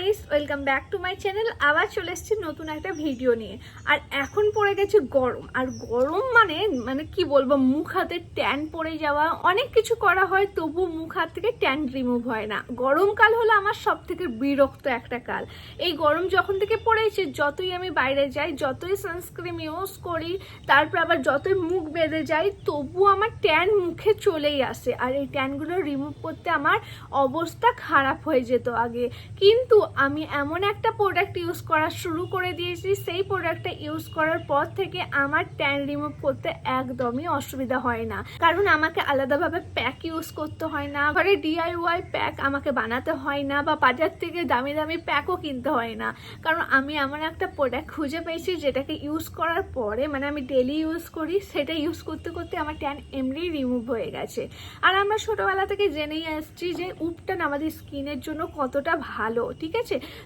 Guys welcome back to my channel আবার চলে এসেছি নতুন একটা ভিডিও নিয়ে। আর এখন পড়ে গেছে গরম। আর গরম মানে মানে কি বলব, মুখ হাতে ট্যান পড়ে যাওয়া, অনেক কিছু করা হয় তবু মুখ হাত থেকে ট্যান রিমুভ হয় না। গরমকাল হলো আমার সব থেকে বিরক্ত একটা কাল। এই গরম যখন থেকে পড়েছে, যতই আমি বাইরে যাই, যতই সানস্ক্রিন ইউজ করি, তারপর আবার যতই মুখ বেঁধে যাই তবু আমার ট্যান মুখে চলেই আসে। আর এই ট্যানগুলো রিমুভ করতে আমার অবস্থা খারাপ হয়ে যেত আগে। কিন্তু আমি এমন একটা প্রোডাক্ট ইউজ করা শুরু করে দিয়েছি, সেই প্রোডাক্টটা ইউজ করার পর থেকে আমার ট্যান রিমুভ করতে একদমই অসুবিধা হয় না। কারণ আমাকে আলাদাভাবে প্যাক ইউজ করতে হয় না, ঘরে ডিআইওয়াই প্যাক আমাকে বানাতে হয় না বা বাজার থেকে দামি দামি প্যাকও কিনতে হয় না। কারণ আমি এমন একটা প্রোডাক্ট খুঁজে পেয়েছি যেটাকে ইউজ করার পরে মানে আমি ডেলি ইউজ করি, সেটা ইউজ করতে করতে আমার ট্যান এমনি রিমুভ হয়ে গেছে। আর আমরা ছোটবেলা থেকে জেনেই আসছি যে উপটান আমাদের স্কিনের জন্য কতটা ভালো, ঠিক আছে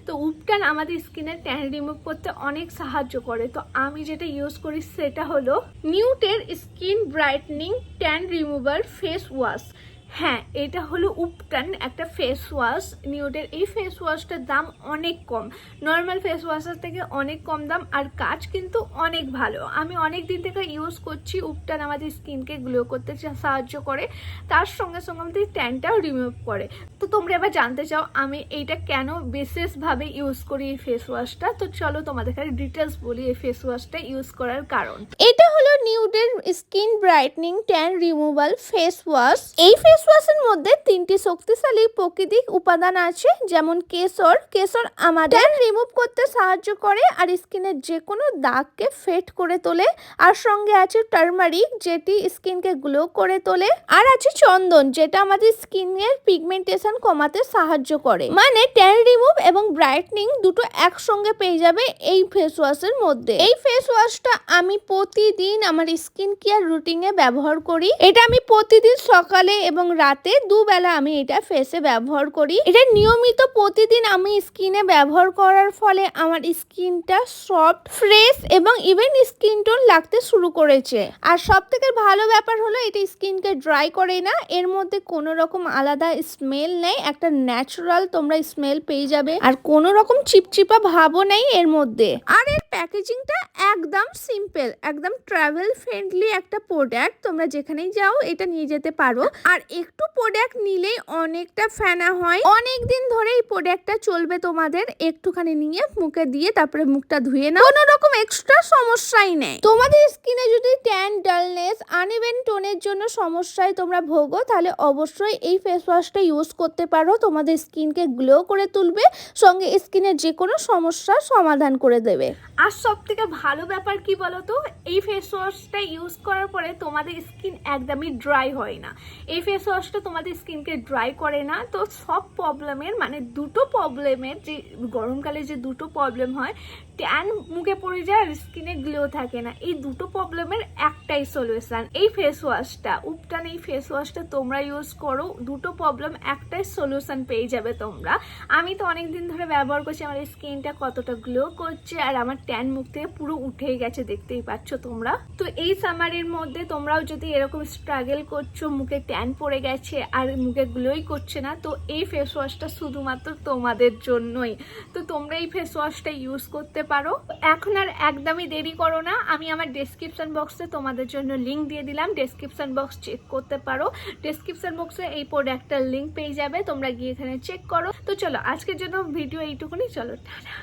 তো উপটান আমাদের স্কিনের ট্যান রিমুভ করতে অনেক সাহায্য করে। তো আমি যেটা ইউজ করি সেটা হলো নিউটের skin brightening tan remover face wash হ্যাঁ এটা হলো উপটান একটা ফেস ওয়াশ নিউটের এই ফেস ওয়াশটার দাম অনেক কম। নর্মাল ফেস ওয়াশের থেকে অনেক কম দাম আর কাজ কিন্তু অনেক ভালো। আমি অনেক দিন থেকে ইউজ করছি উপটান আমাদের স্কিনকে গ্লো করতে সাহায্য করে। তার সঙ্গে সঙ্গে আমাদের ট্যানটাও রিমুভ করে। তো তোমরা এবার জানতে চাও, আমি এইটা কেন বিশেষভাবে ইউজ করি এই ফেস ওয়াশটা তো চলো তোমাদের ডিটেলস বলি এই ফেস ওয়াশটা ইউজ করার কারণ। এটা নিউডের skin brightening tan removal face wash এই ফেস ওয়াশের মধ্যে তিনটি শক্তিশালী প্রকৃতিক উপাদান আছে, যেমন কেশর। কেশর আমাদের ট্যান রিমুভ করতে সাহায্য করে আর স্কিনের যে কোনো দাগকে ফেট করে তোলে। আর সঙ্গে আছে টার্মারিক যেটি স্কিনকে গ্লো করে তোলে। আর আছে চন্দন, যেটা আমাদের স্কিনের পিগমেন্টেশন কমাতে সাহায্য করে। মানে ট্যান রিমুভ এবং ব্রাইটনিং দুটো একসঙ্গে পেয়ে যাবে এই ফেস ওয়াশের মধ্যে। এই ফেস ওয়াশটা আমি প্রতিদিন আমার স্কিন কেয়ার রুটিনে ব্যবহার করি। এটা আমি প্রতিদিন সকালে এবং রাতে দুবেলা আমি এটা ফেসে ব্যবহার করি। এটা নিয়মিত প্রতিদিন আমি স্কিনে ব্যবহার করার ফলে আমার স্কিনটা সফট, ফ্রেশ এবং ইভেন স্কিন টোন লাগতে শুরু করেছে। আর সব থেকে ভালো ব্যাপার হলো এটা স্কিনকে ড্রাই করে না। এর মধ্যে কোনো রকম আলাদা স্মেল নেই। একটা ন্যাচারাল তোমরা স্মেল পেয়ে যাবে। আর কোনো রকম চিপচিপা ভাবও নেই এর মধ্যে। আর এর প্যাকেজিংটা একদম সিম্পল, একদম ট্রাভেল ফ্রেন্ডলি একটা প্রোডাক্ট তোমরা যেখানেই যাও, এটা নিয়ে যেতে পারো। আর একটু প্রোডাক্ট নিলেই অনেকটা ফেনা হয়। অনেক দিন ধরে এই প্রোডাক্টটা চলবে তোমাদের একটুখানি নিয়ে মুখে দিয়ে, তারপরে মুখটা ধুয়ে নাও। কোনো রকম এক্সট্রা সমস্যাই নেই। তোমাদের স্কিনে যদি ট্যান ডালনেস আনইভেন টোনের জন্য সমস্যায় তোমরা ভোগো, তাহলে অবশ্যই এই ফেস ওয়াশটা ইউজ করতে পারো। তোমাদের স্কিনকে গ্লো করে তুলবে। সঙ্গে স্কিনের যে কোনো সমস্যার সমাধান করে দেবে। আর সব থেকে ভালো ব্যাপার কি তো এই ফেস ওয়াশটা ইউজ করার পরে তোমাদের স্কিন একদমই ড্রাই হয় না। এই ফেস ওয়াশটা তোমাদের স্কিনকে ড্রাই করে না। তো সব প্রবলেমের মানে দুটো প্রবলেমের যে গরমকালে যে দুটো প্রবলেম হয় ট্যান মুখে পড়ে যায় আর স্কিনে গ্লো থাকে না। এই দুটো প্রবলেমের একটাই সলিউশন এই ফেস ওয়াশটা উপটান এই ফেস ওয়াশটা তোমরা ইউজ করো, দুটো প্রবলেম একটাই সলিউশন পেয়ে যাবে তোমরা। আমি তো অনেক দিন ধরে ব্যবহার করছি, আমার স্কিনটা কতটা গ্লো করছে আর আমার ট্যান মুখ থেকে পুরো উঠেই গেছে, দেখতেই পাচ্ছ তোমরা। তো এই সামারের মধ্যে তোমরাও যদি এরকম স্ট্রাগল করছ, মুখে ট্যান পড়ে গেছে আর মুখে গ্লোই করছে না, তো এই ফেস ওয়াশটা শুধুমাত্র তোমাদের জন্যই। তো তোমরা এই ফেস ওয়াশটা ইউজ করতে পারো। এখন আর একদমই দেরি করো না। আমি আমার ডেসক্রিপশান বক্সে তোমাদের জন্য লিঙ্ক দিয়ে দিলাম। ডেসক্রিপশান বক্স চেক করতে পারো। ডেসক্রিপশান বক্সে এই প্রোডাক্টটার লিঙ্ক পেয়ে যাবে। তোমরা গিয়ে এখানে চেক করো। তো চলো, আজকের জন্য ভিডিও এইটুকুনি। চলো, টাটা।